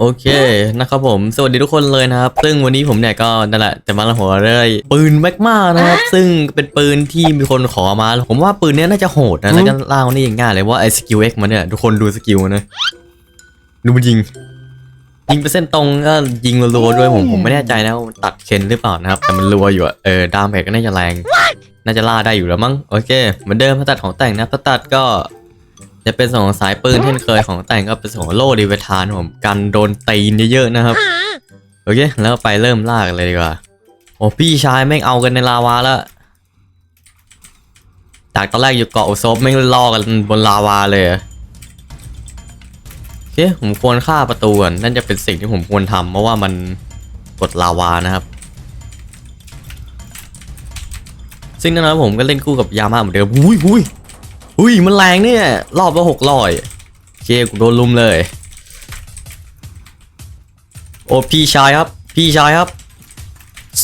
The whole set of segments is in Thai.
โอเคนะครับผมสวัสดีทุกคนเลยนะครับ ซึ่งวันนี้ผมเนี่ยก็นั่นแหละจะมาละหัวเรื่อยปืนแมกมานะครับซึ่งเป็นปืนที่มีคนขอมา ผมว่าปืนเนี้ยน่าจะโหดนะแล้วก็เล่านี่ง่ายเลยว่าไอ้สกิลเอ็กมันเนี่ยทุกคนดูสกิลมันนะดูมันยิง ยิงไปเส้นตรงก็ยิงรัวๆด้วยผมผมไม่แน่ใจนะว่ามันตัดเคนหรือเปล่านะครับ แต่มันรัวอยู่อะเออดามเมจก็น่าจะแรง น่าจะล่าได้อยู่แล้วมั้งโอเคเหมือนเดิมพัตัดของแต่งนะพัตัดก็ จะเป็นส่วนของสายปืนเช่นเคยของแต่งก็เป็นส่วนของโล่ดีเวทานผมกันโดนตีนเยอะๆนะครับ โอเค แล้วไปเริ่มล่ากันเลยดีกว่า โอ้พี่ชายแม่งเอากันในลาวาแล้ว จากตอนแรกอยู่เกาะโอซบแม่งล่อกันบนลาวาเลยอะโอเคผมควรฆ่าประตูก่อนนั่นจะเป็นสิ่งที่ผมควรทำเพราะว่ามันกดลาวานะครับซึ่งนั่นนะผมก็เล่นคู่กับยามาเหมือนเดิมอุ้ยอุ้ย อุ้ยมันแรงเนี่ยรอบละหกร้อยเคกูโดนลุมเลย โอ้พี่ชายครับ พี่ชายครับ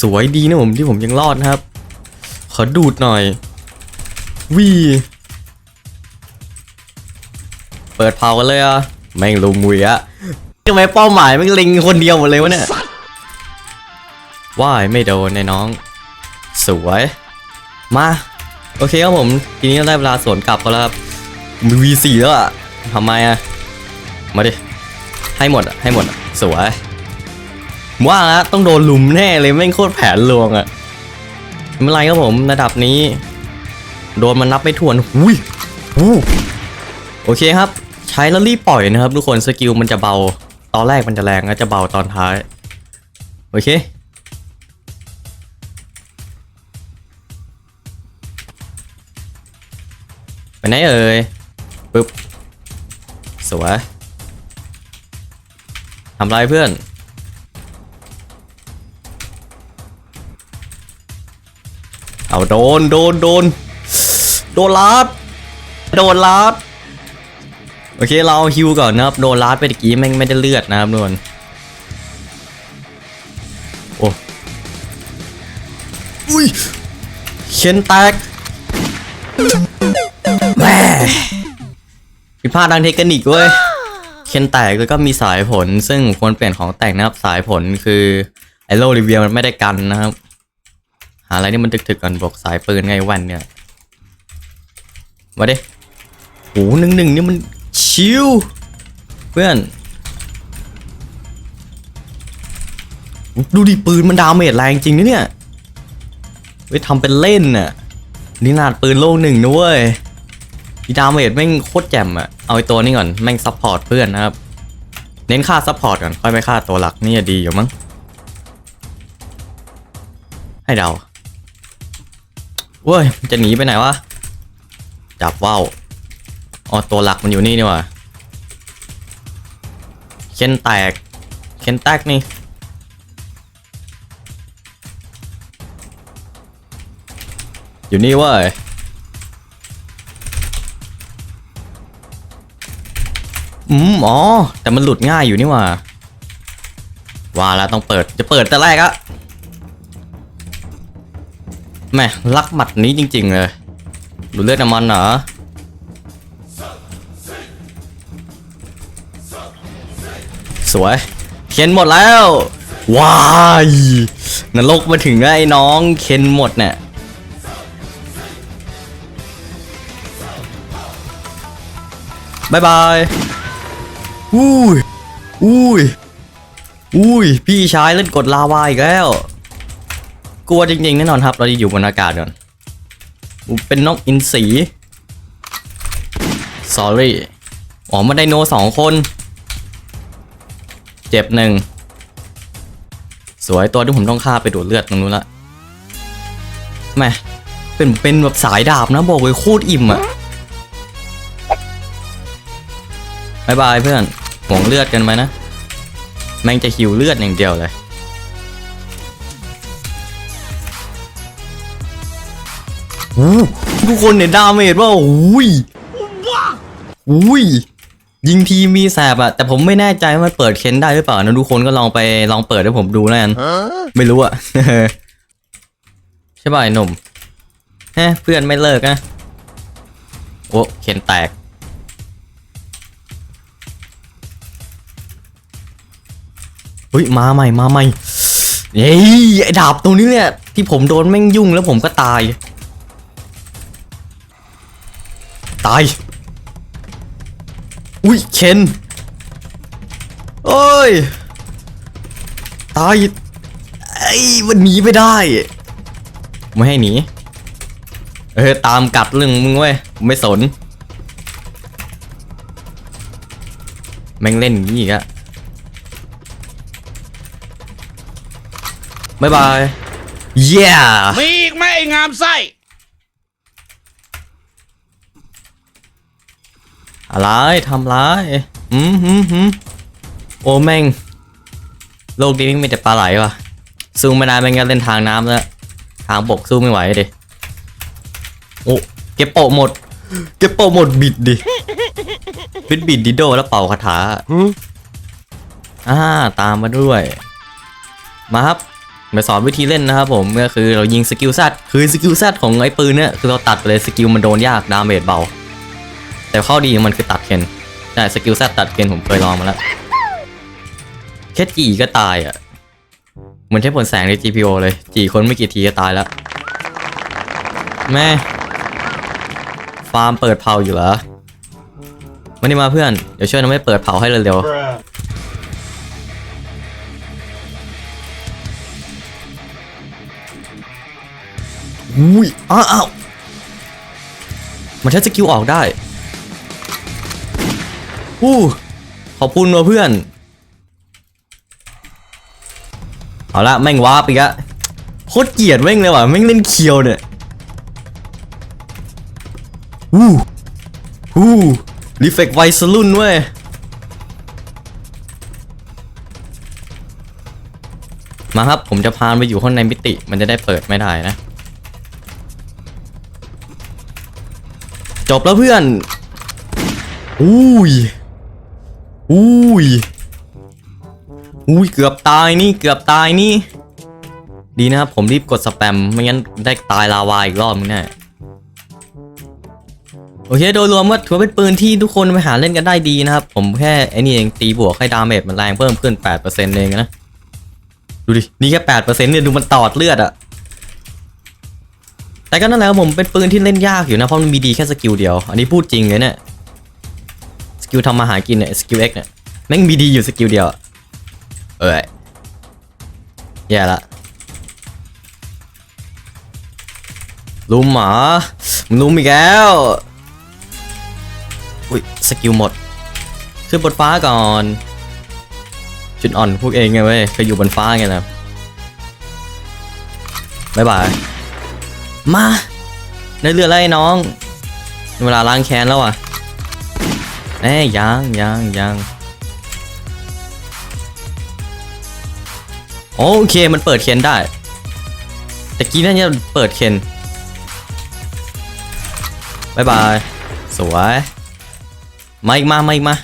สวยดีนะผมที่ผมยังรอดนะครับ ขอดูดหน่อยวีเปิดเผากันเลยอะแม่งลุมมุยอะทำไมเป้าหมายแม่งเล็งคนเดียวหมดเลยวะเนี่ยว่ายไม่โดนในน้อง สวย มา โอเคครับผมทีนี้ได้เวลาสวนกลับกันแล้วครับมี V4 แล้วอะทำไมอะมาดิให้หมดอะให้หมดอะสวยว่าแล้วต้องโดนลุมแน่เลยแม่งโคตรแผนลวงอะไม่เป็นไรครับผมระดับนี้ โดนมันนับไม่ถ้วนหุยหูโอเคครับ ใช้แล้วรีบปล่อยนะครับ ทุกคนสกิลมันจะเบา ตอนแรกมันจะแรงก็จะเบาตอนท้าย โอเค ไปไหนเอ่ยปึ๊บสวยทำไรเพื่อน เอาโดนโดนโดนโดนลาดโดนลาดโอเคเราฮิวก่อนนะครับโดนลาดไปตะกี้แม่งไม่ได้เลือดนะครับนวลโอ้อุ้ยเข็นแตก ผิดพลาดทางเทคนิคเว้ยเคนแตกแล้วก็มีสายผล ซึ่งควรเปลี่ยนของแต่งนะครับสายผลคือไอโลรีเวียมันไม่ได้กันนะครับ หาอะไรที่มันถึกๆกันบอกสายปืนไงวันเนี่ยมาดิโหหนึ่งหนึ่งนี่มันชิวเพื่อน ดูดิปืนมันดาเมจแรงจริงนะเนี่ยไว้ยทำเป็นเล่นน่ะนี่นาดปืนโลกหนึ่งนะเว้ย ดีดาเมจแม่งโคตรแจ่มอะเอาไอตัวนี้ก่อนแม่งซัพพอร์ตเพื่อนนะครับ เน้นค่าซัพพอร์ตก่อนค่อยไปค่าตัวหลักนี่จะดีอยู่มั้งให้เดาเว้ยจะหนีไปไหนวะจับว่าวอ๋อตัวหลักมันอยู่นี่นี่ว่าเคนแตกเคนแตกนี่อยู่นี่เว้ย อืมอ๋อ แต่มันหลุดง่ายอยู่นี่ว่าว่าแล้วต้องเปิดจะเปิดแต่แรกอะแม่รักหมัดนี้จริง ๆ เลยดูเลือดน้ำมันเหรอสวยเข็นหมดแล้วว้ายนรกมาถึงไอ้น้องเข็นหมดเนี่ยบายบาย อุ้ยอุ้ยอุ้ยพี่ชายเล่นกดลาวาอีกแล้ว กลัวจริงๆแน่นอนครับ เราจะอยู่บนอากาศก่อนเป็นนกอินทรี sorry อ๋อมาไดโนสองคน เจ็บหนึ่ง สวยตัวที่ผมต้องฆ่าไปดูดเลือดตรงนู้นละแม่เป็นเป็นแบบสายดาบนะบอกเลยโคตรอิ่มอะบายบายเพื่อน หวงเลือดกันไหมนะ แม่งจะหิวเลือดอย่างเดียวเลยโอ้ทุกคนเนี่ยดาเมจว่าโอ้ยอุ้ยยิงทีมีแสบอะแต่ผมไม่แน่ใจว่ามันเปิดเค้นได้หรือเปล่านะทุกคนก็ลองไปลองเปิดให้ผมดูแล้วกันไม่รู้อะใช่ป่ะไอ้หนุ่มฮะเพื่อนไม่เลิกนะโอ้เค้นแตก เฮ้ยมาใหม่มาใหม่เย้ยไอ้ดาบตรงนี้เนี่ยที่ผมโดนแม่งยุ่งแล้วผมก็ตาย ตาย อุ้ยเคนโอ้ย ตายไอ้ยมันหนีไม่ได้ ไม่ให้หนี เออตามกัดเรื่องมึงเว้ยไม่สน แม่งเล่นอย่างนี้อีกอะ บายบาย เย้มีอีกไหมไอ้งามไส้อะไรทำร้ายหืมหืมหืมโอ้แม่ง โลกนี้มีแต่ปลาไหลว่ะสู้ไม่ได้แม่งก็เล่นทางน้ำแล้ว ทางบกสู้ไม่ไหวดิโอ้เก็บโปะหมด เก็บโปะหมดบิดดิบิดบิดดิโดแล้วเป่าคาถาอ่าตามมาด้วย มาครับ มาสอนวิธีเล่นนะครับผมก็คือเรายิงสกิลซัดคือสกิลซัดของไอ้ปืนเนี่ยคือเราตัดไปเลยสกิลมันโดนยากดาเมจเบา แต่ข้อดีของมันคือตัดเคนใช่สกิลซัดตัดเคนผมเคยลองมาแล้วแค่จีก็ตายอะเหมือนใช้ผลแสงใน GPO เลย จีคนไม่กี่ทีก็ตายแล้ว แม่ ฟาร์มเปิดเผาอยู่เหรอมานี่มาเพื่อน เดี๋ยวช่วยทำให้เปิดเผาให้เร็วๆ อุ้ยอ้าวมันใช้สกิลออกได้อู้ขอบคุณว่ะเพื่อน เอาละแม่งวาร์ปอีกอะโคตรเกลียดแม่งเลยว่ะแม่งเล่นเคียวเนี่ยอู้อู้รีเฟกไวสลุนเว้ยมาครับ ผมจะพาไปอยู่ข้างในมิติ มันจะได้เปิดไม่ได้นะ จบแล้วเพื่อน อุ้ย อุ้ย อุ้ย เกือบตายนี่ เกือบตายนี่ ดีนะครับ ผมรีบกดสแปม ไม่งั้นได้ตายลาวาอีกรอบนึงแน่โอเค โดยรวมก็ถือว่าเป็นปืนที่ทุกคนไปหาเล่นกันได้ดีนะครับ ผมแค่ไอ้นี่เองตีบวกให้ดาเมจมันแรงเพิ่มขึ้น 8%เองนะ ดูดิ นี่แค่ 8%เนี่ยดูมันตอดเลือดอะ แต่ก็นั่นแหละครับผมเป็นปืนที่เล่นยากอยู่นะเพราะมันมีดีแค่สกิลเดียว อันนี้พูดจริงเลยเนี่ยสกิลทำมาหากินเนี่ยสกิล X เนี่ยแม่งมีดีอยู่สกิลเดียว เอ้ยแย่ละลุมหมามึงลุมอีกแล้ว อุ้ยสกิลหมด ขึ้นบนฟ้าก่อน จุดอ่อนพวกเองไงเว้ยเคยอยู่บนฟ้าไงนะบ๊ายบาย มาในเรืออะไรน้อง เวลาล้างแค้นแล้วอะแน่ยังยังยังโอเคมันเปิดเคนได้แต่กี้นั่นจะเปิดเคนบายบาย สวยมาอีกมามาอีกมา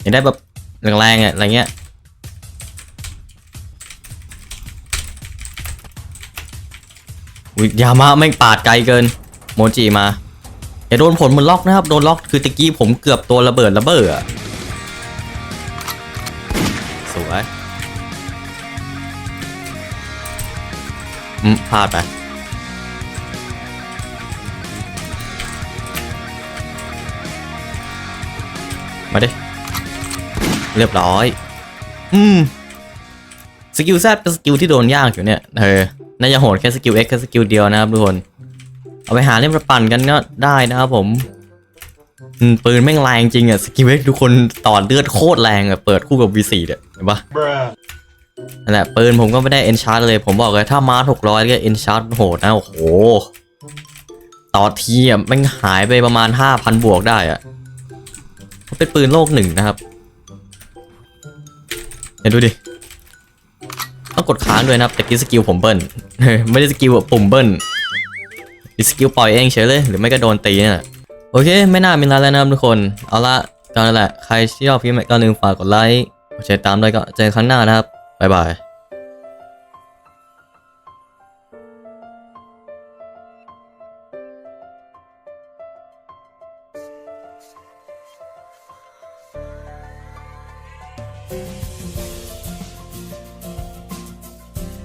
อยากได้แบบแรงๆอะอะไรเงี้ย อุ๊ยยามาแม่งปาดไกลเกิน โมจิมาอย่าโดนผลมันล็อกนะครับ โดนล็อกคือตะกี้ผมเกือบตัวระเบิดระเบ้อสวยอืมพลาดไปมาดิ เรียบร้อย อืม สกิลแซเป็นสกิลที่โดนยากอยู่เนี่ย เออ น่าจะโหดแค่สกิล X แค่สกิลเดียวนะครับทุกคน เอาไปหาเล่นประปั่นกันก็ได้นะครับผมปืนแม่งแรงจริงอะสกิล X ทุกคนต่อเลือดโคตรแรงอะเปิดคู่กับ V4 เนี่ยเห็นปะนั่นแหละปืนผมก็ไม่ได้เอนชาร์ดเลย ผมบอกเลยถ้ามาร์หกร้อยก็เอนชาร์ดโหดนะโอ้โห ต่อทีอะแม่งหายไปประมาณ5,000บวกได้อะเป็นปืนโลกหนึ่งนะครับเห็นดูดิ ต้องกดค้างด้วยนะครับแต่กี้สกิลผมเบิ้ลไม่ได้สกิลแบบปุ่มเบิ้ลสกิลปล่อยเองเฉยเลยหรือไม่ก็โดนตีเนี่ยแหละโอเค ไม่น่ามีอะไรแล้วนะครับทุกคนเอาละก็นั่นแหละใครที่ชอบคลิปก็ลืมฝากกดไลค์กดแชร์ตามด้วยก็เจอกันครั้งหน้านะครับบ๊ายบาย